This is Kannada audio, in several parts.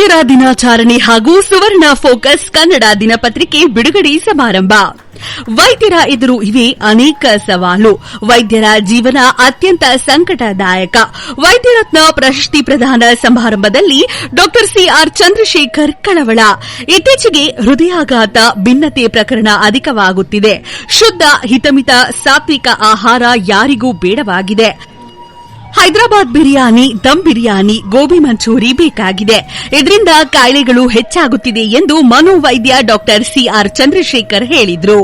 ವೈದ್ಯರ ದಿನಾಚರಣೆ ಹಾಗೂ ಸುವರ್ಣ ಫೋಕಸ್ ಕನ್ನಡ ದಿನಪತ್ರಿಕೆ ಬಿಡುಗಡೆ ಸಮಾರಂಭ. ವೈದ್ಯರ ಎದುರು ಇವೆ ಅನೇಕ ಸವಾಲು. ವೈದ್ಯರ ಜೀವನ ಅತ್ಯಂತ ಸಂಕಟದಾಯಕ. ವೈದ್ಯರತ್ನ ಪ್ರಶಸ್ತಿ ಪ್ರದಾನ ಸಮಾರಂಭದಲ್ಲಿ ಡಾ ಸಿಆರ್ ಚಂದ್ರಶೇಖರ್ ಕಳವಳ. ಇತ್ತೀಚೆಗೆ ಹೃದಯಾಘಾತ ಭಿನ್ನತೆ ಪ್ರಕರಣ ಅಧಿಕವಾಗುತ್ತಿದೆ. ಶುದ್ದ ಹಿತಮಿತ ಸಾತ್ವಿಕ ಆಹಾರ ಯಾರಿಗೂ ಬೇಡವಾಗಿದೆ. ಹೈದರಾಬಾದ್ ಬಿರಿಯಾನಿ, ದಮ್ ಬಿರಿಯಾನಿ, ಗೋಬಿ ಮಂಚೂರಿ ಬೇಕಾಗಿದೆ. ಇದರಿಂದ ಕಾಯಿಲೆಗಳು ಹೆಚ್ಚಾಗುತ್ತಿದೆ ಎಂದು ಮನೋವೈದ್ಯ ಡಾಕ್ಟರ್ ಸಿಆರ್ ಚಂದ್ರಶೇಖರ್ ಹೇಳಿದ್ರು.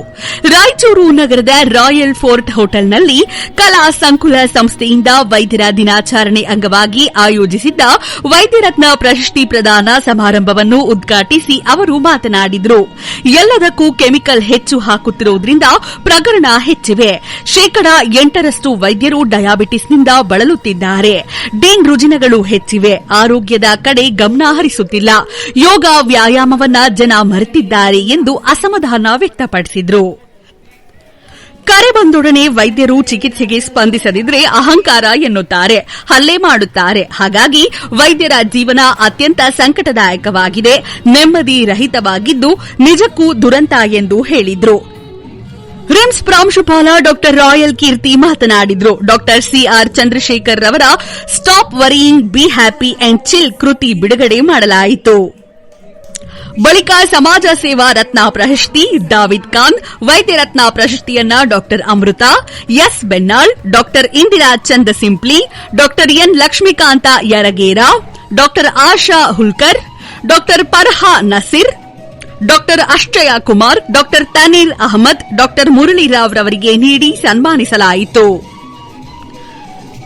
ರಾಯಚೂರು ನಗರದ ರಾಯಲ್ ಫೋರ್ಟ್ ಹೋಟೆಲ್ನಲ್ಲಿ ಕಲಾ ಸಂಕುಲ ಸಂಸ್ಥೆಯಿಂದ ವೈದ್ಯರ ದಿನಾಚರಣೆ ಅಂಗವಾಗಿ ಆಯೋಜಿಸಿದ್ದ ವೈದ್ಯರತ್ನ ಪ್ರಶಸ್ತಿ ಪ್ರದಾನ ಸಮಾರಂಭವನ್ನು ಉದ್ಘಾಟಿಸಿ ಅವರು ಮಾತನಾಡಿದರು. ಎಲ್ಲದಕ್ಕೂ ಕೆಮಿಕಲ್ ಹೆಚ್ಚು ಹಾಕುತ್ತಿರುವುದರಿಂದ ಪ್ರಕರಣ ಹೆಚ್ಚಿವೆ. ಶೇಕಡಾ ಎಂಟರಷ್ಟು ವೈದ್ಯರು ಡಯಾಬಿಟಿಸ್ನಿಂದ ಬಳಲುತ್ತಿದ್ದಾರೆ ಡೆಂಗ್ ರುಜಿನಗಳು ಹೆಚ್ಚಿವೆ. ಆರೋಗ್ಯದ ಕಡೆ ಗಮನ ಹರಿಸುತ್ತಿಲ್ಲ. ಯೋಗ ವ್ಯಾಯಾಮವನ್ನ ಜನ ಮರೆತಿದ್ದಾರೆ ಎಂದು ಅಸಮಾಧಾನ ವ್ಯಕ್ತಪಡಿಸಿದರು. ಕರೆ ಬಂದೊಡನೆ ವೈದ್ಯರು ಚಿಕಿತ್ಸೆಗೆ ಸ್ಪಂದಿಸದಿದ್ರೆ ಅಹಂಕಾರ ಎನ್ನುತ್ತಾರೆ. ಹಲ್ಲೆ ಮಾಡುತ್ತಾರೆ. ಹಾಗಾಗಿ ವೈದ್ಯರ ಜೀವನ ಅತ್ಯಂತ ಸಂಕಟದಾಯಕವಾಗಿದೆ. ನೆಮ್ಮದಿ ರಹಿತವಾಗಿದ್ದು ನಿಜಕ್ಕೂ ದುರಂತ ಎಂದು ಹೇಳಿದ್ರು. ರಿಮ್ಸ್ ಪ್ರಾಂಶುಪಾಲ ಡಾಕ್ಟರ್ ರಾಯಲ್ ಕೀರ್ತಿ ಮಾತನಾಡಿದ್ರು. ಡಾಕ್ಟರ್ ಸಿಆರ್ ಚಂದ್ರಶೇಖರ್ ರವರ stop worrying, be happy and chill ಕೃತಿ ಬಿಡುಗಡೆ ಮಾಡಲಾಯಿತು. ಬಳಿಕ ಸಮಾಜ ಸೇವಾ ರತ್ನ ಪ್ರಶಸ್ತಿ, ದಾವಿದ್ ಖಾನ್ ವೈದ್ಯ ರತ್ನ ಪ್ರಶಸ್ತಿಯನ್ನ doctor Amrita, S Bennal, doctor Indira Chanda simply doctor N Lakshmikanta Yaragera, doctor Asha Hulkar, doctor Parha Naseer doctor Ashraya Kumar, doctor Taneer Ahmad, doctor Muralirao ರವರಿಗೆ ನೀಡಿ ಸನ್ಮಾನಿಸಲಾಯಿತು.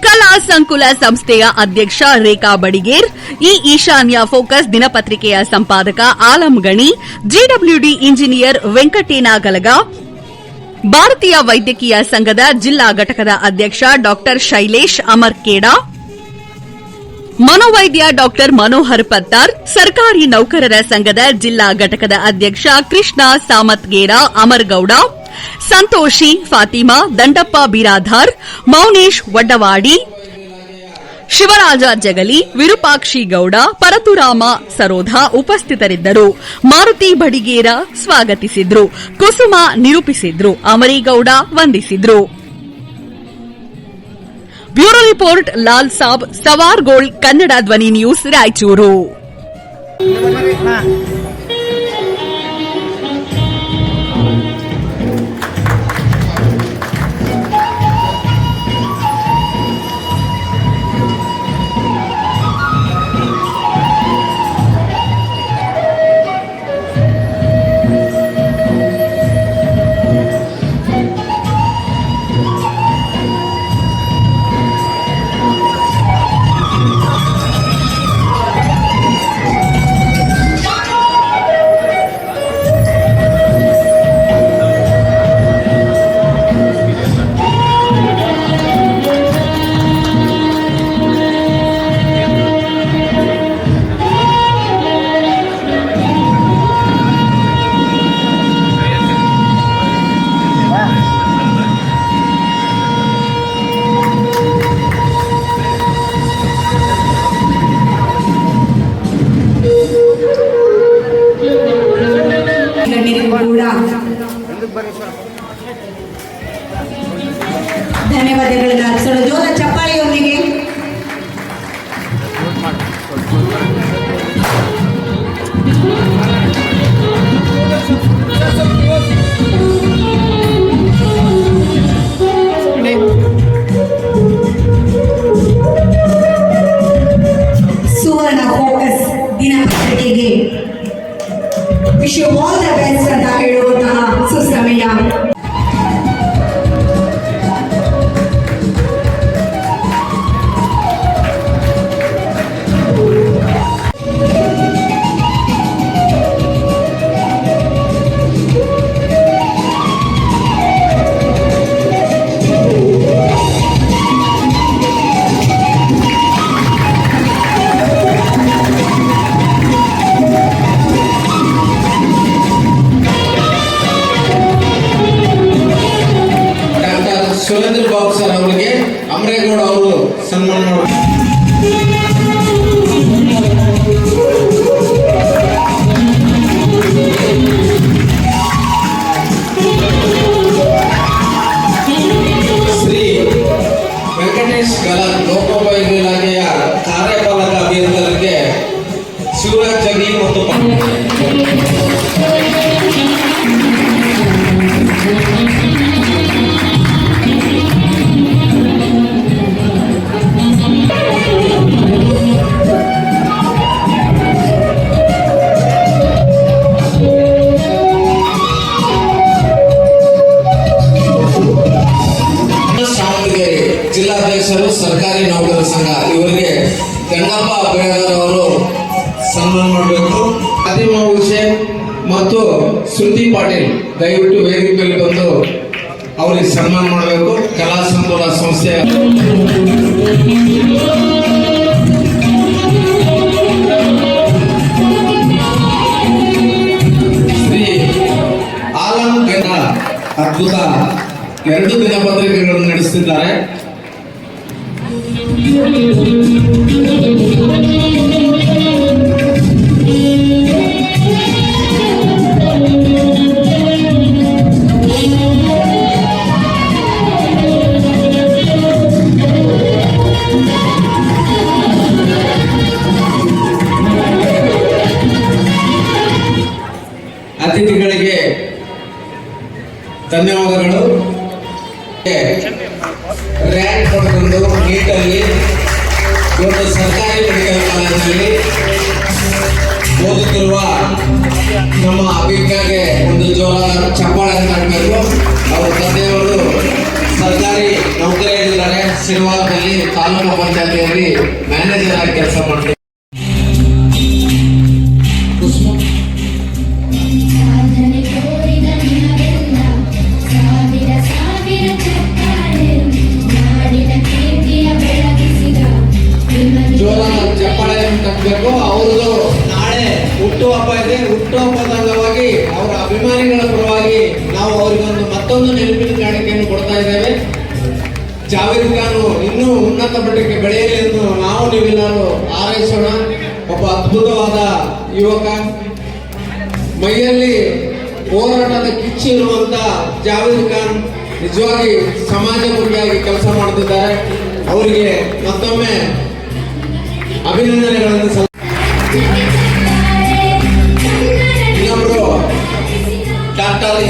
ಕಲಾ ಸಂಕುಲ ಸಂಸ್ಥೆಯ ಅಧ್ಯಕ್ಷ ರೇಖಾ ಬಡಿಗೇರ್ ಈ ಈಶಾನ್ಯ ಫೋಕಸ್ ದಿನಪತ್ರಿಕೆಯ ಸಂಪಾದಕ ಆಲಂ ಗಣಿ, ಜಿಡಬ್ಲ್ಯೂಡಿ ಇಂಜಿನಿಯರ್ ವೆಂಕಟೇನಾಗಲಗ ಭಾರತೀಯ ವೈದ್ಯಕೀಯ ಸಂಘದ ಜಿಲ್ಲಾ ಘಟಕದ ಅಧ್ಯಕ್ಷ ಡಾಕ್ಟರ್ ಶೈಲೇಶ್ ಅಮರ್ಕೇಡಾ ಮನೋವೈದ್ಯ ಡಾಕ್ಟರ್ ಮನೋಹರ್ ಪತ್ತಾರ್, ಸರ್ಕಾರಿ ನೌಕರರ ಸಂಘದ ಜಿಲ್ಲಾ ಘಟಕದ ಅಧ್ಯಕ್ಷ ಕೃಷ್ಣ ಸಾಮತ್ಗೇರ, ಅಮರ್ಗೌಡ, ಸಂತೋಷಿ ಫಾತಿಮಾ, ದಂಡಪ್ಪ ಬಿರಾಧಾರ್ ಮೌನೇಶ್ ವಡ್ಡವಾಡಿ, ಶಿವರಾಜ ಜಗಲಿ, ವಿರೂಪಾಕ್ಷಿ ಗೌಡ, ಪರತುರಾಮ ಸರೋಧ ಉಪಸ್ಥಿತರಿದ್ದರು. ಮಾರುತಿ ಬಡಿಗೇರ ಸ್ವಾಗತಿಸಿದ್ರು. ಕುಸುಮ ನಿರೂಪಿಸಿದ್ರು. ಅಮರಿಗೌಡ ವಂದಿಸಿದ್ರು. Bureau report Lal Sab Savar gold Kannada Dhwani news Raichur verdad, se lo dio la वो तो ಜಿಲ್ಲಾಧ್ಯಕ್ಷರು ಸರ್ಕಾರಿ ನೌಕರರ ಸಂಘ ಇವರಿಗೆ ಗಂಗಪ್ಪ ಅಭಯ ಸನ್ಮಾನ ಮಾಡಬೇಕು. ಫಾತಿಮಾ ಹುಸೇನ್ ಮತ್ತು ಶ್ರುತಿ ಪಾಟೀಲ್, ದಯವಿಟ್ಟು ವೇದಿಕೆ ಬಂದು ಅವರಿಗೆ ಸನ್ಮಾನ ಮಾಡಬೇಕು. ಕಲಾ ಸಂತೋಲ ಸಂಸ್ಥೆ ಶ್ರೀ ಆಲಂ ಅದ್ಭುತ ಎರಡು ದಿನ ಪತ್ರಿಕೆಗಳನ್ನು ನಡೆಸುತ್ತಿದ್ದಾರೆ ರ್ಯಾಂಕ್ ಪಡೆದುಕೊಂಡು ನೀಟಲ್ಲಿ ಇವತ್ತು ಸರ್ಕಾರಿ ಮೆಡಿಕಲ್ ಕಾಲೇಜಿನಲ್ಲಿ ಓದುತ್ತಿರುವ ನಮ್ಮ ಅಭಿಜ್ಞಾಗೆ ಒಂದು ಜೋರಾದ ಚಪ್ಪಾಳೆ ಮಾಡಬೇಕು ಅವರ ತಂದೆಯವರು ಸರ್ಕಾರಿ ನೌಕರಿಯಲ್ಲಿದ್ದಾರೆ. ಸಿರಿವಾರದಲ್ಲಿ ತಾಲೂಕು ಪಂಚಾಯತಿಯಲ್ಲಿ ಮ್ಯಾನೇಜರ್ ಆಗಿ ಕೆಲಸ ಮಾಡ್ತಾರೆ ನಾವು ಅವರಿಗೊಂದು ಮತ್ತೊಂದು ನೆನಪಿನ ಕಾಣಿಕೆಯನ್ನು ಕೊಡ್ತಾ ಇದ್ದೇವೆ. ಜಾವೇದ್ ಖಾನ್ ಇನ್ನೂ ಉನ್ನತ ಮಟ್ಟಕ್ಕೆ ಬೆಳೆಯಲಿ ಎಂದು ನಾವು ನೀವೆಲ್ಲರೂ ಹಾರೈಸೋಣ. ಒಬ್ಬ ಅದ್ಭುತವಾದ ಯುವಕ. ಮೈಯಲ್ಲಿ ಹೋರಾಟದ ಕಿಚ್ಚಿ ಇರುವಂತ ಜಾವೇದ್ ಖಾನ್ ನಿಜವಾಗಿ ಸಮಾಜಮುಖಿಯಾಗಿ ಕೆಲಸ ಮಾಡುತ್ತಿದ್ದಾರೆ. ಅವರಿಗೆ ಮತ್ತೊಮ್ಮೆ ಅಭಿನಂದನೆಗಳನ್ನು ಸಲ್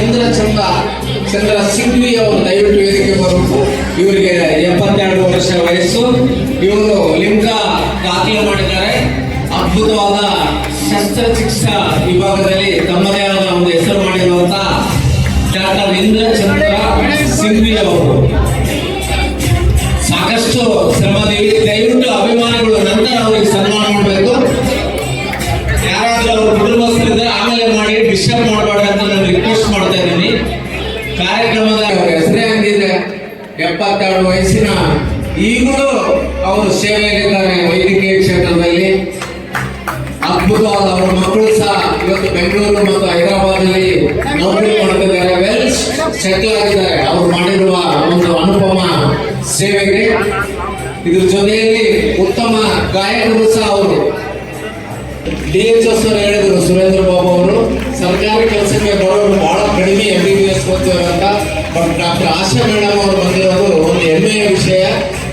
ಇಂದ್ರ ಚಂದ್ರ ಚಂದ್ರ ಸಿಂಘ್ವಿ ಅವರು ದಯವಿಟ್ಟು ವೇದಿಕೆ ಬರಬೇಕು ಇವರಿಗೆ ಎಪ್ಪತ್ತೆರಡು ವರ್ಷ ವಯಸ್ಸು. ಇವರು ಲಿಂಗ ದಾಖಲೆ ಮಾಡಿದ್ದಾರೆ. ಅದ್ಭುತವಾದ ಶಸ್ತ್ರಚಿಕಿತ್ಸಾ ವಿಭಾಗದಲ್ಲಿ ತಮ್ಮದೇ ಆದ ಒಂದು ಹೆಸರು ಮಾಡಿರುವಂತ ಡಾಕ್ಟರ್ ಇಂದ್ರ ಚಂದ್ರ ಸಿಂಘ್ವಿ ಅವರು. ಸಾಕಷ್ಟು ಶ್ರಮದೇವಿ ದಯವಿಟ್ಟು ಅಭಿಮಾನಿಗಳು ನಂತರ ಅವರಿಗೆ ಸನ್ಮಾನ ಮಾಡಬೇಕು. ಯಾರಾದರೂ ಅವ್ರ ಕುಟುಂಬಸ್ಥರಿದ್ದರೆ ಆಮೇಲೆ ಮಾಡಿ, ಡಿಸ್ಟರ್ಬ್ ಎಪ್ಪತ್ತೆರಡು ವಯಸ್ಸಿನ ಈಗಲೂ ಅವರು ಸೇವೆಯಲ್ಲಿದ್ದಾರೆ ವೈದ್ಯಕೀಯ ಕ್ಷೇತ್ರದಲ್ಲಿ. ಅದ್ಭುತವಾದ ಅವರ ಮಕ್ಕಳು ಸಹ ಇವತ್ತು ಬೆಂಗಳೂರು ಮತ್ತು ಹೈದರಾಬಾದಲ್ಲಿ ನೌಕರಿ ಮಾಡುತ್ತಿದ್ದಾರೆ ವೆಲ್ ಸೆಟ್ಲ್ ಆಗಿದ್ದಾರೆ. ಅವರು ಮಾಡಿರುವ ಒಂದು ಅನುಪಮ ಸೇವೆಗೆ. ಇದ್ರ ಜೊತೆಯಲ್ಲಿ ಉತ್ತಮ ಗಾಯಕರು ಸಹ ಅವರು. ಡಿ ಎಚ್ ಎಸ್ ಅವರು ಹೇಳಿದರು, ಸುರೇಂದ್ರ ಬಾಬು ಅವರು, ಸರ್ಕಾರಿ ಕೆಲಸಕ್ಕೆ ಬರೋರು ಬಹಳ ಕಡಿಮೆ ಎಂ ಬಿ ಬಿ ಎಸ್ ಅಂತ. ಬಟ್ ಡಾಕ್ಟರ್ ಆಶಾ ಮೇಡಮ್ ಅವರು ಬಂದಿರೋದು ಒಂದು ಹೆಮ್ಮೆಯ ವಿಷಯ.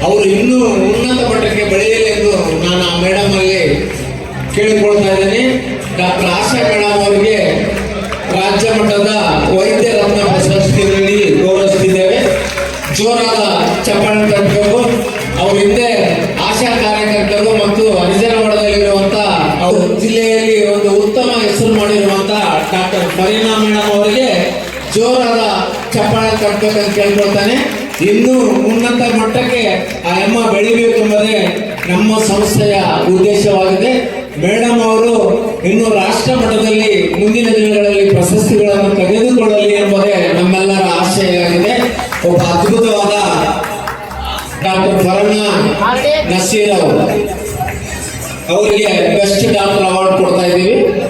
ಅವರು ಇನ್ನೂ ಉನ್ನತ ಮಟ್ಟಕ್ಕೆ ಬೆಳೆಯಲಿ ಎಂದು ನಾನು ಆ ಮೇಡಮ್ ಅಲ್ಲಿ ಕೇಳಿಕೊಳ್ತಾ ಇದ್ದೀನಿ. ಚಪ್ಪಾಳೆ ತಟ್ಟಬೇಕಂತ ಕೇಳ್ಕೊಳ್ತಾನೆ. ಇನ್ನೂ ಉನ್ನತ ಮಟ್ಟಕ್ಕೆ ಆ ಎಮ್ಮ ಬೆಳಿಬೇಕು ಎಂಬುದೇ ನಮ್ಮ ಸಂಸ್ಥೆಯ ಉದ್ದೇಶವಾಗಿದೆ. ಮೇಡಮ್ ಅವರು ಇನ್ನು ರಾಷ್ಟ್ರ ಮಟ್ಟದಲ್ಲಿ ಮುಂದಿನ ದಿನಗಳಲ್ಲಿ ಪ್ರಶಸ್ತಿಗಳನ್ನು ತೆಗೆದುಕೊಳ್ಳಲಿ ಎಂಬುದೇ ನಮ್ಮೆಲ್ಲರ ಆಶಯವಾಗಿದೆ. ಒಬ್ಬ ಅದ್ಭುತವಾದ ಡಾಕ್ಟರ್ ಫರಣ್ಣ ನಸೀರ್ ಅವರು. ಅವರಿಗೆ ಬೆಸ್ಟ್ ಡಾಕ್ಟರ್ ಅವಾರ್ಡ್ ಕೊಡ್ತಾ ಇದ್ದೀವಿ.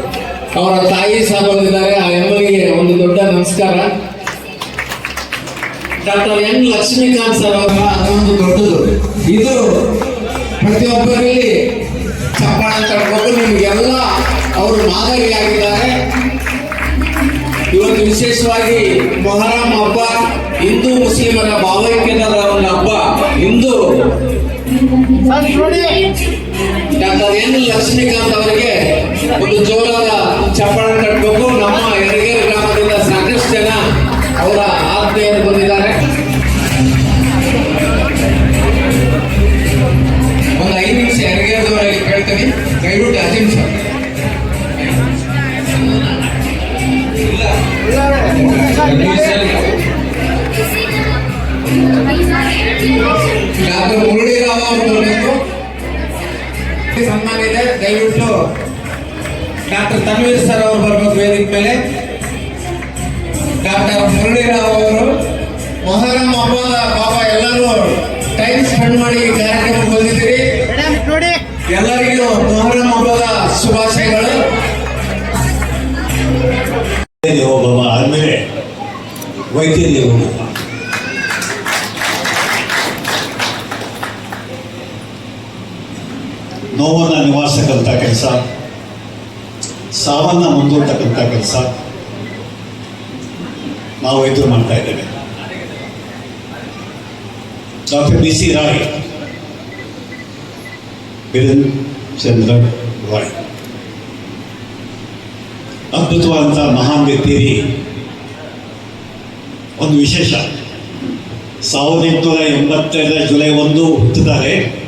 ಅವರ ತಾಯಿ ಸಹ ಬಂದಿದ್ದಾರೆ. ಆ ಎಮ್ಮನಿಗೆ ಒಂದು ದೊಡ್ಡ ನಮಸ್ಕಾರ. ಡಾಕ್ಟರ್ ಎನ್ ಲಕ್ಷ್ಮೀಕಾಂತ್ ಸರ್ ಅವರ ಅದೊಂದು ದೊಡ್ಡದು. ಇದು ಪ್ರತಿಯೊಬ್ಬರಲ್ಲಿ ಚಪ್ಪಾಳೆ ತಡಬೇಕು ನಿಮಗೆಲ್ಲ ಅವರು ಮಾದರಿಯಾಗಿದ್ದಾರೆ. ಇವತ್ತು ವಿಶೇಷವಾಗಿ ಮೊಹರಂ ಹಬ್ಬ, ಹಿಂದೂ ಮುಸ್ಲಿಮರ ಭಾವೈಕ್ಯದ ಒಂದು ಹಬ್ಬ. ಹಿಂದೂ ಡಾಕ್ಟರ್ ಎನ್ ಲಕ್ಷ್ಮೀಕಾಂತ್ ಅವರಿಗೆ ಒಂದು ಜೋರಾದ ಚಪ್ಪಾಳೆ ಕಟ್ಟಬೇಕು ನಮ್ಮ ಯರಗೇರಿ ಗ್ರಾಮದಿಂದ ಸಾಕಷ್ಟು ಜನ ಅವರ ಆತ್ಮೀಯರು ಬಂದಿದ್ದಾರೆ. నిమిషం డాక్టర్ మురళీ రామారావు ದಯವಿಟ್ಟು ಡಾಕ್ಟರ್ ತನ್ವೀರ್ ಸರ್ ಅವರು ಬರ್ಬೇಕು ವೇದಿಕೆ ಮೇಲೆ ಡಾಕ್ಟರ್ ಮುರಳೀರಾವ್ ಅವರು ಮೊಹರಂ ಹಬ್ಬದ ಪಾಪ ಎಲ್ಲರೂ ಟೈಮ್ ಸ್ಪೆಂಡ್ ಮಾಡಿ ಕಾರ್ಯಕ್ರಮಕ್ಕೆ ಬಂದಿದ್ದೀರಿ ಎಲ್ಲರಿಗೂ ನೋವನ್ನ ಕೆಲಸ. ಸಾವನ್ನ ಮುಂದೂಡ್ತಕ್ಕಂಥ ಕೆಲಸ. ನಾವು ಎದುರು ಮಾಡ್ತಾ ಇದ್ದೇವೆ. Doctor B C Roy, Bidhan Chandra Roy. ಅದ್ಭುತವಾದಂಥ ಮಹಾನ್ ವ್ಯಕ್ತಿಯಲ್ಲಿ ಒಂದು ವಿಶೇಷ. ಸಾವಿರದ ಎಂಟುನೂರ ಎಂಬತ್ತೆರಡರ ಜುಲೈ ಒಂದು ಹುಟ್ಟಿದ್ದಾರೆ.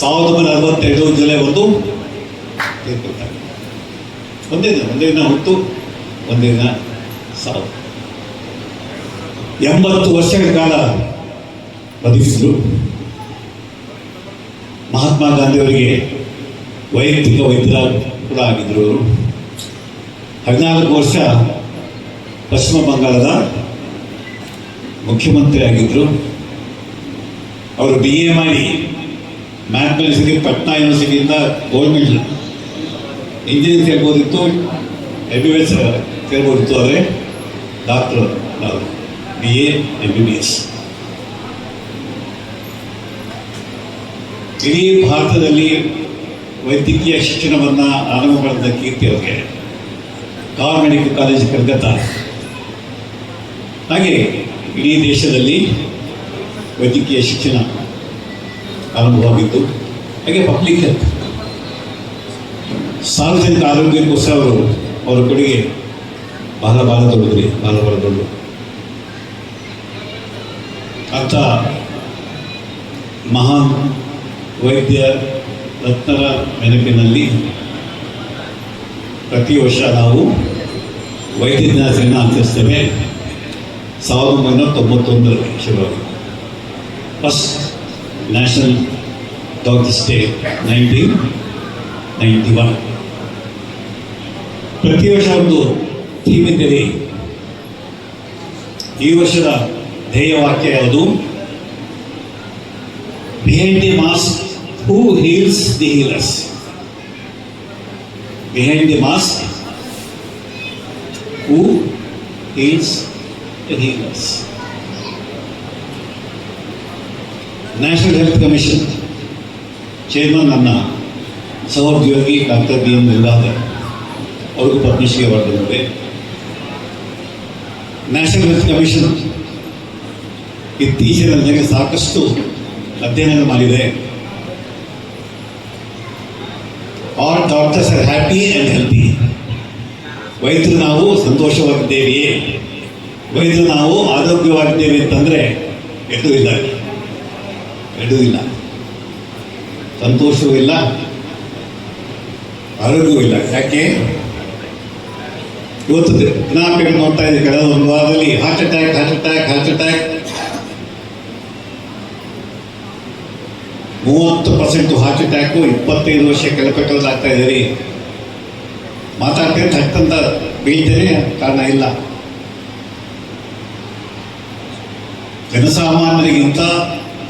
ಸಾವಿರದ ಒಂಬೈನೂರ ಅರವತ್ತೈದು ಜುಲೈ ಒಂದು. ಒಂದೇ ದಿನ ಒಂದೇ ದಿನ ಹುಟ್ಟು, ಒಂದೇ ದಿನ ಸಾವು. ಎಂಬತ್ತು ವರ್ಷಗಳ ಕಾಲ ಬದುಕಿದ್ರು ಮಹಾತ್ಮ ಗಾಂಧಿಯವರಿಗೆ ವೈಯಕ್ತಿಕ ವೈದ್ಯರ ಕೂಡ ಆಗಿದ್ರು ಅವರು. ಹದಿನಾಲ್ಕು ವರ್ಷ ಪಶ್ಚಿಮ ಬಂಗಾಳದ ಮುಖ್ಯಮಂತ್ರಿ ಆಗಿದ್ದರು ಅವರು ಬಿ ಎ ಮಾಡಿ ಮ್ಯಾಥಮೆಟಿಕ್ಸ್ಗೆ ಪಟ್ನಾ ಯೂನಿವರ್ಸಿಟಿಯಿಂದ ಗೋಲ್ಡ್ ಮೆಡಲ್ ಇಂಜಿನಿಯರಿಂಗ್ ಸೇರ್ಬೋದಿತ್ತು ಎಂ ಬಿ ಬಿ ಎಸ್ ಸೇರ್ಬೋದಿತ್ತು ಆದರೆ doctor B A M B B S ಇಡೀ ಭಾರತದಲ್ಲಿ ವೈದ್ಯಕೀಯ ಶಿಕ್ಷಣವನ್ನು ಆರಂಭ ಮಾಡಿದ ಕೀರ್ತಿ ಅವರಿಗೆ. ಕಾರ್ ಮೆಡಿಕಲ್ ಕಾಲೇಜ್ ಕಲ್ಕತ್ತಾ ಹಾಗೆ ಇಡೀ ದೇಶದಲ್ಲಿ ವೈದ್ಯಕೀಯ ಶಿಕ್ಷಣ ಆರಂಭವಾಗಿದ್ದು, ಹಾಗೆ ಪಬ್ಲಿಕ್ ಹೆಲ್ತ್ ಸಾರ್ವಜನಿಕ ಆರೋಗ್ಯಕ್ಕೋಸ್ಕರ ಅವರು ಅವರ ಕೊಡುಗೆ ಬಹಳ ಬಹಳ ದೊಡ್ಡದ್ರಿ ಬಹಳ ಬಹಳ ದೊಡ್ಡ ಅಂತ ಮಹಾನ್ ವೈದ್ಯ ರತ್ನರ ನೆನಪಿನಲ್ಲಿ ಪ್ರತಿ ವರ್ಷ ನಾವು ವೈದ್ಯ ದಿನಾಚರಣೆ ಆಚರಿಸ್ತೇವೆ. ಸಾವಿರದ ಒಂಬೈನೂರ ತೊಂಬತ್ತೊಂದರಲ್ಲಿ ಶುರುವಾಗಿ first national doctors day nineteen ninety one ಪ್ರತಿ ವರ್ಷ ಒಂದು ಥೀಮ್ ಇದ್ದರೆ ಈ ವರ್ಷದ ಧ್ಯೇಯವಾಕ್ಯ ಯಾವುದು? Behind the mask who heals the healers behind the mask, who is the healers. National health commission chairman ನನ್ನ ಸಹೋದ್ಯೋಗಿ ಡಾಕ್ಟರ್ ಬಿ ಎಂ ಅವರು ಅವ್ರಿಗೂ ಪದ್ಮಶ್ರೀ ಅವಾರ್ಡ್ ಬಂದಿದೆ. ನ್ಯಾಷನಲ್ ಹೆಲ್ತ್ ಕಮಿಷನ್ ಇತ್ತೀಚಿನ ನನಗೆ ಸಾಕಷ್ಟು ಅಧ್ಯಯನ ಮಾಡಿದೆ. All doctors are happy and healthy ವೈದ್ಯರು ನಾವು ಸಂತೋಷವಾಗಿದ್ದೇವೆಯೇ? ವೈದ್ಯರು ನಾವು ಆರೋಗ್ಯವಾಗಿದ್ದೇವೆ ಅಂತಂದರೆ ಎದುರು ಇಲ್ಲ ಎರಡೂ ಇಲ್ಲ. ಸಂತೋಷವೂ ಇಲ್ಲ, ಆರೋಗ್ಯವೂ ಇಲ್ಲ. ಯಾಕೆ? ಇವತ್ತು ದಿನಾಂಕಗಳು ನೋಡ್ತಾ ಇದೆ ಕಳೆದ ಒಂದು ವಾರದಲ್ಲಿ heart attack heart attack heart attack ಮೂವತ್ತು ಪರ್ಸೆಂಟ್ ಹಾರ್ಟ್ ಅಟ್ಯಾಕು ಇಪ್ಪತ್ತೈದು ವರ್ಷ ಕೆಳಪಟ್ಟವರಾಗ್ತಾ ಇದ್ದೀರಿ. ಮಾತಾಡ್ತೀನಿ ತಕ್ಕಂತ ಬೀಳ್ತೇನೆ, ಕಾರಣ ಇಲ್ಲ. ಜನಸಾಮಾನ್ಯರಿಗಿಂತ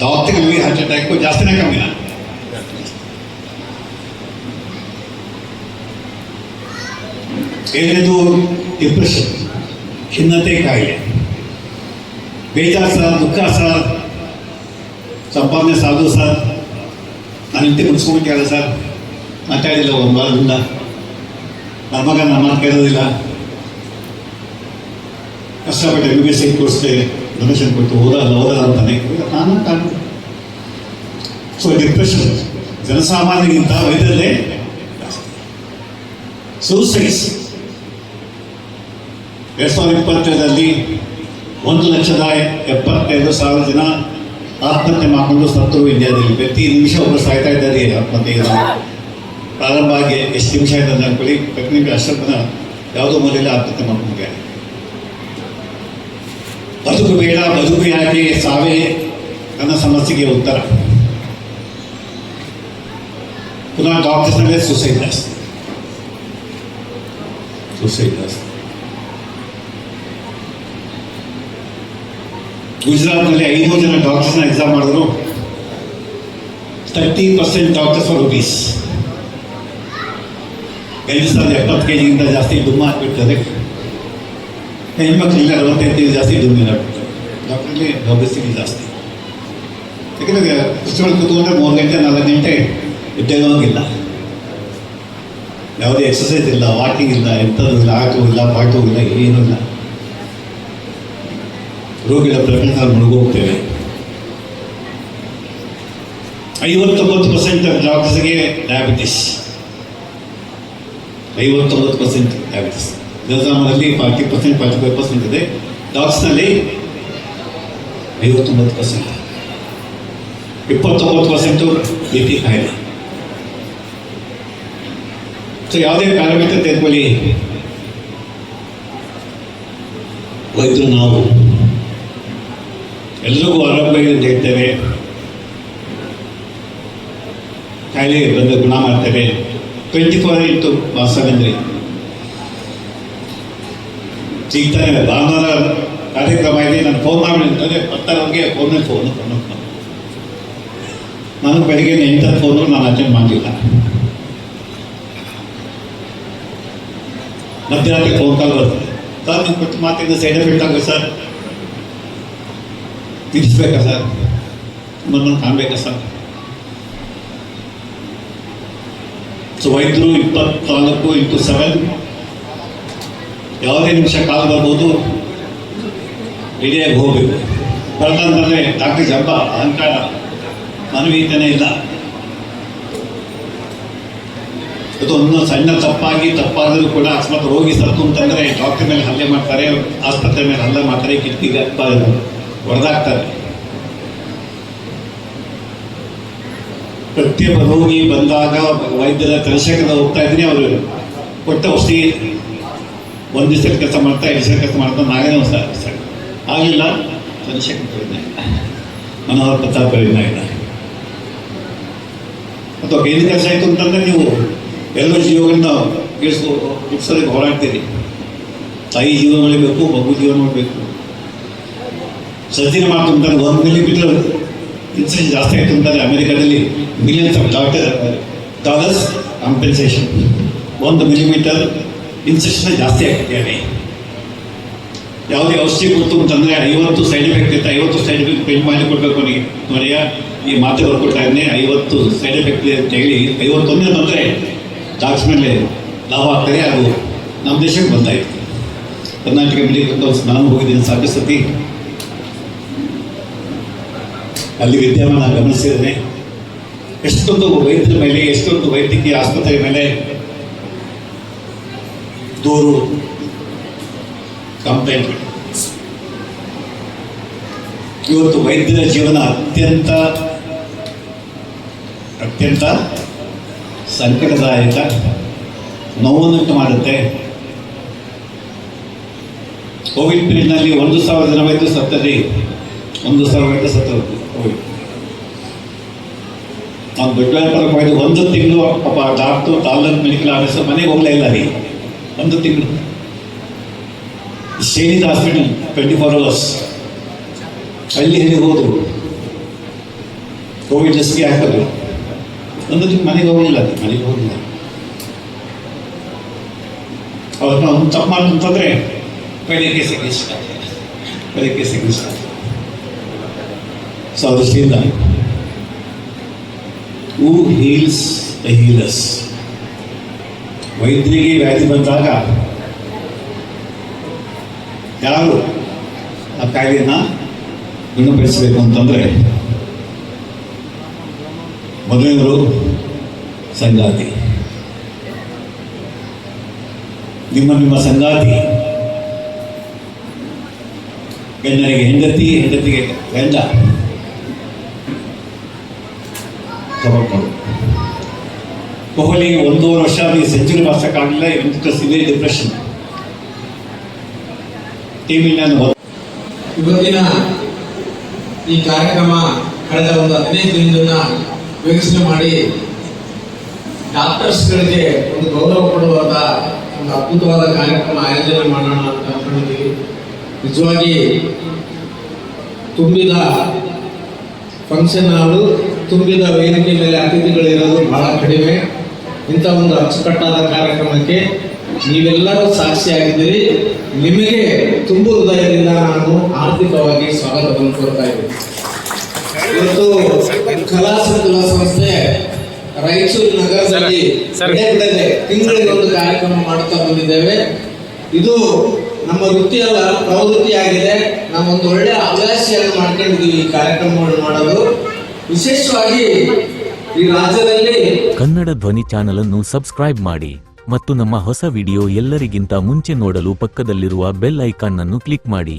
ಡಾಕ್ಟರ್ಗಳಿಗೆ ಹಾರ್ಟ್ ಅಟ್ಯಾಕು ಜಾಸ್ತಿನೇ ಕಮ್ಮಿ ಏನೇದು ಡಿಪ್ರೆಷನ್ ಖಿನ್ನತೆ ಕಾಯಿಲೆ ಬೇಜಾರು ಸರ್ ದುಃಖ ಸರ್ ಸಂಪಾದನೆ ಸಾಧು ಸರ್ ನಾನು ಇಂತಿ ಮುಗಿಸ್ಕೊಂಡ್ಬಿಟ್ಟಿಲ್ಲ ಸರ್ ಮಾತಾಡಿಲ್ಲ ಒಂದು ವಾರದಿಂದ ನನ್ನ ಮಗ ನನ್ನ ಮಾತು ಕೇಳೋದಿಲ್ಲ ಕಷ್ಟಪಟ್ಟು ಎಂ ಬಿ ಎಸ್ ಸೀಟ್ ಕೊಡಿಸ್ದೆ ಡೊನೇಷನ್ ಕೊಟ್ಟು ಓದಲ್ಲ ಓದಲ್ಲ ಅಂತಾನೆ. ಅನೇಕ ನಾನು ಕಾರಣ ಸೊ ಡಿಪ್ರೆಷನ್ ಜನಸಾಮಾನ್ಯರಿಗಿಂತ ವೈದ್ಯರಲ್ಲೇ ಸೂಸೈಡ್ಸ್ ಎರಡ್ ಸಾವಿರದ ಇಪ್ಪತ್ತೈದರಲ್ಲಿ ಒಂದು ಲಕ್ಷದ ಎಪ್ಪತ್ತೈದು ಸಾವಿರ ಜನ ಆತ್ಮಹತ್ಯೆ ಮಾಡಿಕೊಂಡು ಸತ್ತರು ಇಂಡಿಯಾದಲ್ಲಿ. ಪ್ರತಿ ನಿಮಿಷ ಒಬ್ಬರು ಸಾಯ್ತಾ ಇದ್ದಾರೆ ಆತ್ಮಹತ್ಯೆ ಪ್ರಾರಂಭ ಆಗಿ ಎಷ್ಟು ನಿಮಿಷ ಆಯ್ತು ಅಂತ ಅನ್ಕೊಳ್ಳಿ. ಪ್ರತಿ ನಿಮಿಷ ಯಾವುದೋ ಮೊದಲೇ ಆತ್ಮಹತ್ಯೆ ಮಾಡ್ಕೊಂಡಿದ್ದಾರೆ. ಬದುಕು ಬೇಡ ಬದುಕು ಯಾಕೆ ಸಾವೇ ನನ್ನ ಸಮಸ್ಯೆಗೆ ಉತ್ತರ ಪುನಃ ಡಾಕ್ಟರ್ಸ್ನಲ್ಲೇ ಸುಸೈಡ್ ಜಾಸ್ತಿ ಸುಸೈಡ್ ಜಾಸ್ತಿ ಗುಜರಾತ್ನಲ್ಲಿ ಐನೂರು ಜನ ಡಾಕ್ಟರ್ಸ್ನ ಎಕ್ಸಾಮ್ ಮಾಡಿದ್ರು thirty percent doctors for obese ಗಂಡಸರಲ್ಲಿ ಎಪ್ಪತ್ತು ಕೆ ಜಿಗಿಂತ ಜಾಸ್ತಿ ದುಮ್ಮ ಹಾಕ್ಬಿಡ್ತದೆ ಹೆಣ್ಮಕ್ಳಿಗೆ ಅರವತ್ತೆಂಟು ಜಾಸ್ತಿ ದುಮ್ಮಿ ಡಾಕ್ಟರ್ ಡಾಕ್ಟ್ರಲ್ಲಿ ಒಬೆಸಿಟಿ ಜಾಸ್ತಿ ಯಾಕಂದರೆ ಪುಸ್ತಕಗಳು ಕೂತ್ಕೊಂಡ್ರೆ ಮೂರು ಗಂಟೆ ನಾಲ್ಕು ಗಂಟೆ ಎದ್ದೇಳೋಂಗಿಲ್ಲ ಯಾವುದೇ ಎಕ್ಸಸೈಸ್ ಇಲ್ಲ ವಾಕಿಂಗ್ ಇಲ್ಲ ಎಂಥದ್ದು ಇಲ್ಲ ಆಟೋ ಇಲ್ಲ ಪಾಟೋ ಇಲ್ಲ ಏನೂ ಇಲ್ಲ ರೋಗಿಗಳ ಪ್ರಕರಣ ಮುಳುಗೋಗ್ತೇವೆ ಐವತ್ತೊಂಬತ್ತು ಪರ್ಸೆಂಟ್ ಡಾಕ್ಟರ್ಸ್ಗೆ ಡಯಾಬಿಟಿಸ್ ಐವತ್ತೊಂಬತ್ತು percent diabetes ನಿಜಾಮಲ್ಲಿ forty percent forty five percent ಇದೆ. ಡಾಕ್ಸ್ನಲ್ಲಿ ಐವತ್ತೊಂಬತ್ತು ಪರ್ಸೆಂಟ್ ಇಪ್ಪತ್ತೊಂಬತ್ತು ಪರ್ಸೆಂಟು ಬಿ ಪಿ ಕಾಯಿಲೆ ಸೊ ಯಾವುದೇ ಪ್ಯಾರಾಮೀಟರ್ ತೆಗೆದುಕೊಳ್ಳಿ. ವೈದ್ಯರು ನಾವು ಎಲ್ರಿಗೂ ಆರೋಗ್ಯವಾಗಿ ಹೇಳ್ತೇವೆ ಕಾಯಿಲೆ ಬಂದು ಗುಣ ಮಾಡ್ತೇವೆ. ಟ್ವೆಂಟಿ ಫೋರ್ ಇಂಟು ರೀ ಸಿಗ್ತಾನೆ ಭಾನುವಾರ ಕಾರ್ಯಕ್ರಮ ಇದೆ, ನಾನು ಫೋನ್ ಮಾಡಿ ಅಂತಂದರೆ ಬರ್ತಾರವ್ರಿಗೆ ಫೋನಲ್ಲಿ ಫೋನು ಫೋನು ಫೋನು ನಾನು ಬೆಳಿಗ್ಗೆ ಎಂಟರ ಫೋನು ನಾನು ಅಟೆಂಡ್ ಮಾಡಲಿಲ್ಲ. ಮಧ್ಯರಾತ್ರಿ ಫೋನ್ ಕಾಲ್ ಬರ್ತದೆ ಸರ್ ನೀವು ಕೊಟ್ಟು ಮಾತಿಂದ ಸೈಡ್ ಎಫೆಕ್ಟ್ ಆಗುತ್ತೆ ಸರ್. ತಿಳಿಸ್ಬೇಕಾ ಸರ್? ನಿಮ್ಮನ್ನು ಕಾಣಬೇಕಾ ಸರ್? ಸೊ ವೈದ್ಯರು ಇಪ್ಪತ್ನಾಲ್ಕು ಇಂಟು ಸೆವೆನ್ ಯಾವುದೇ ನಿಮಿಷ ಕಾಲ ಬರ್ಬೋದು. ಇಡಿಯಾಗಿ ಹೋಗಬೇಕು ಬರ್ತಂತಂದ್ರೆ ಡಾಕ್ಟರ್ ಜಂಬ, ಅಹಂಕಾರ ಮನವೀತನೇ ಇಲ್ಲ. ಅದು ಒಂದು ಸಣ್ಣ ತಪ್ಪಾಗಿ ತಪ್ಪಾದರೂ ಕೂಡ ಅಕಸ್ಮಾತ್ ರೋಗಿ ಸತ್ತು ಅಂತಂದ್ರೆ ಡಾಕ್ಟರ್ ಮೇಲೆ ಹಲ್ಲೆ ಮಾಡ್ತಾರೆ, ಆಸ್ಪತ್ರೆ ಮೇಲೆ ಹಲ್ಲೆ ಮಾಡ್ತಾರೆ ಕಿಟಕಿಗೆ ಹೊಡೆದಾಗ್ತಾರೆ ಪ್ರತಿಯೊಬ್ಬ ರೋಗಿ ಬಂದಾಗ ವೈದ್ಯರ ತಲಶೇಖರ ಹೋಗ್ತಾ ಇದ್ದೀನಿ, ಅವರು ಕೊಟ್ಟ ಔಷಧಿ ಒಂದು ದಿವಸ ಕೆಲಸ ಮಾಡ್ತಾ ಎರಡು ದಿವಸ ಕೆಲಸ ಮಾಡ್ತಾ ನಾಗನೇ ಹೊಸ ಆಗಿಲ್ಲ ಚಂದ್ರಶೇಖರ್ ಮನೋಹರ್ ಪ್ರತಾಪ್ ಇಲ್ಲ ಅಥವಾ ಏನು ಕೆಲಸ ಆಯಿತು ಅಂತಂದ್ರೆ ನೀವು ಎಲ್ಲ ಜೀವಗಳನ್ನ ಗೆಲ್ಸೋ ಉಳಿಸೋದಕ್ಕೆ ಹೋರಾಡ್ತೀರಿ. ತಾಯಿ ಜೀವನ ಮಾಡಬೇಕು ಮಗು ಜೀವನ ನೋಡಬೇಕು. ಸಜ್ಜಿನ ಮಾಡ್ತು ಅಂತಾರೆ ಒಂದು ಮಿಲಿಮೀಟರ್ ಇನ್ಸಿಡೆಂಟ್ ಜಾಸ್ತಿ ಆಯಿತು ಅಂತಾರೆ ಅಮೆರಿಕಾದಲ್ಲಿ millions of doctor dollars compensation ಒಂದು ಮಿಲಿಮೀಟರ್ ಇನ್ಸೆಕ್ಷನ್ ಜಾಸ್ತಿ ಆಗ್ತಿದೆ ಯಾವುದೇ ಔಷಧಿ ಕೊಡ್ತು ಅಂತಂದರೆ ಐವತ್ತು ಸೈಡ್ ಎಫೆಕ್ಟ್ ಇತ್ತು ಐವತ್ತು ಸೈಡ್ ಎಫೆಕ್ಟ್ ಪೇಂಟ್ ಮಾಡಿ ಕೊಡಬೇಕು ಅವನಿಗೆ. ನೋಡಿಯ ಈ ಮಾತ್ರೆ ಬರ್ಕೊಡ್ತಾ ಇದ್ದೆ ಐವತ್ತು ಸೈಡ್ ಎಫೆಕ್ಟ್ ಇದೆ ಅಂತ ಹೇಳಿ ಐವತ್ತೊಂದೇ ಬಂದರೆ ಡಾಕ್ಸ್ ಮೇಲೆ ಲಾಭ ಆಗ್ತದೆ. ಅದು ನಮ್ಮ ದೇಶಕ್ಕೆ ಬಂದಾಯಿತು ಕರ್ನಾಟಕ ಮೆಡಿಕಲ್ ಕೌನ್ಸ್ ನಾನು ಹೋಗಿದ್ದೀನಿ ಸಾಕು ಸತಿ. ಅಲ್ಲಿ ವಿದ್ಯಮಾನ ಗಮನಿಸಿದ್ದೇನೆ. ಎಷ್ಟೊಂದು ವೈದ್ಯರ ಮೇಲೆ, ಎಷ್ಟೊಂದು ವೈದ್ಯಕೀಯ ಆಸ್ಪತ್ರೆ ಮೇಲೆ ದೂರು ಕಂಪ್ಲೇಂಟ್ ಇವತ್ತು ವೈದ್ಯರ ಜೀವನ ಅತ್ಯಂತ ಅತ್ಯಂತ ಸಂಕಟದಾಯಕ ನೋವನ್ನುಂಟು ಮಾಡುತ್ತೆ. ಕೋವಿಡ್ ಪೀರಿಯಡ್ನಲ್ಲಿ ಒಂದು ಸಾವಿರ ಜನ ವೈದ್ಯರು ಸತ್ತದೆ ಒಂದು ಸಾವಿರ ವೈದ್ಯರು ಸತ್ತರು ಕೋವಿಡ್. ನಾವು ದೊಡ್ಡ ಒಂದು ತಿಂಗಳು ಪಾಪ ಡಾಕ್ಟರ್ ತಾಲೂಕು ಮೆಡಿಕಲ್ ಆಫೀಸರ್ ಮನೆಗೆ ಹೋಗಲೇ ಇಲ್ಲ ರೀ. ಒಂದು ತಿಂಗಳು. ಶೇನಿದ ಹಾಸ್ಪಿಟಲ್ ಟ್ವೆಂಟಿ ಫೋರ್ ಅವರ್ಸ್ ಅಲ್ಲಿ ಹೇಳಿ ಹೋದರು? ಕೋವಿಡ್ ಲಸಿಕೆ ಹಾಕೋದು ಒಂದು ತಿಂಗಳು ಮನೆಗೆ ಹೋಗಲಿಲ್ಲ ಮನೆಗೆ ಹೋಗಲಿಲ್ಲ. ಅವ್ರನ್ನ ಒಂದು ತಪ್ಪು ಮಾಡ್ತಂತಂದ್ರೆ ಬೆಳಿಗ್ಗೆ ಸಿಗಿಷ್ಟ ಬೆಳಿಗ್ಗೆ ಸಿಗಿಷ್ಟ ಸೊ ಅದೃಷ್ಟಿಯಿಂದ ದೃಷ್ಟಿಯಿಂದ ಹೂ ಹೀಲ್ಸ್ ದ ಹೀಲರ್ಸ್ ವೈದ್ಯರಿಗೆ ವ್ಯಾಧಿ ಬಂದಾಗ ಯಾರು ಆ ಕಾಯಿಲೆಯನ್ನು ಗುಣಪಡಿಸಬೇಕು ಅಂತಂದರೆ ಮೊದಲಿನವರು ಸಂಗಾತಿ. ನಿಮ್ಮ ನಿಮ್ಮ ಸಂಗಾತಿ ಗಂಡನಿಗೆ ಹೆಂಡತಿ, ಹೆಂಡತಿಗೆ ಗಂಡ ತಗೊಂಡು ಕೊಹ್ಲಿಗೆ ಒಂದೂವರೆ ವರ್ಷ ನೀವು ಸೆಂಚುರಿ ಬಾರ್ಸಕ್ಕಾಗಲಿಲ್ಲ ಇವತ್ತು ಸಿವಿಯರ್ ಡಿಪ್ರೆಷನ್ ಟೀಮ್ ಇಂಡಿಯಾ ಇವತ್ತಿನ ಈ ಕಾರ್ಯಕ್ರಮ ಕಳೆದ ಒಂದು ಹದಿನೈದು ದಿನದಿಂದ ಯೋಚನೆ ಮಾಡಿ ಡಾಕ್ಟರ್ಸ್ಗಳಿಗೆ ಒಂದು ಗೌರವ ಕೊಡುವಂತ ಒಂದು ಅದ್ಭುತವಾದ ಕಾರ್ಯಕ್ರಮ ಆಯೋಜನೆ ಮಾಡೋಣ ಅಂತ ಅಂದ್ಕೊಂಡಿದ್ದೀವಿ ನಿಜವಾಗಿ ತುಂಬಿದ ಫಂಕ್ಷನ್ ಹಾಲು ತುಂಬಿದ ವೇದಿಕೆ ಮೇಲೆ ಅತಿಥಿಗಳಿರೋದು ಬಹಳ ಕಡಿಮೆ. ಇಂಥ ಒಂದು ಅಚ್ಚುಕಟ್ಟಾದ ಕಾರ್ಯಕ್ರಮಕ್ಕೆ ನೀವೆಲ್ಲರೂ ಸಾಕ್ಷಿಯಾಗಿದ್ದೀರಿ. ನಿಮಗೆ ತುಂಬು ಹೃದಯದಿಂದ ನಾನು ಆರ್ಥಿಕವಾಗಿ ಸ್ವಾಗತವನ್ನು ಕೋರ್ತಾ ಇದ್ದೀನಿ. ಇವತ್ತು ಕಲಾ ಸಂಕುಲ ಸಂಸ್ಥೆ ರಾಯಚೂರು ನಗರದಲ್ಲಿ ತಿಂಗಳಿಗೆ ಒಂದು ಕಾರ್ಯಕ್ರಮ ಮಾಡುತ್ತಾ ಬಂದಿದ್ದೇವೆ. ಇದು ನಮ್ಮ ವೃತ್ತಿಯಲ್ಲ ಪ್ರವೃತ್ತಿಯಾಗಿದೆ. ನಾವೊಂದು ಒಳ್ಳೆಯ ಹವ್ಯಾಸಿಯನ್ನು ಮಾಡ್ಕೊಂಡಿದ್ದೀವಿ ಈ ಕಾರ್ಯಕ್ರಮವನ್ನು ಮಾಡಲು ವಿಶೇಷವಾಗಿ ಕನ್ನಡ ಧ್ವನಿ ಚಾನಲ್ ಅನ್ನು ಸಬ್ಸ್ಕ್ರೈಬ್ ಮಾಡಿ ಮತ್ತು ನಮ್ಮ ಹೊಸ ವಿಡಿಯೋ ಎಲ್ಲರಿಗಿಂತ ಮುಂಚೆ ನೋಡಲು ಪಕ್ಕದಲ್ಲಿರುವ ಬೆಲ್ ಐಕಾನ್ ಅನ್ನು ಕ್ಲಿಕ್ ಮಾಡಿ.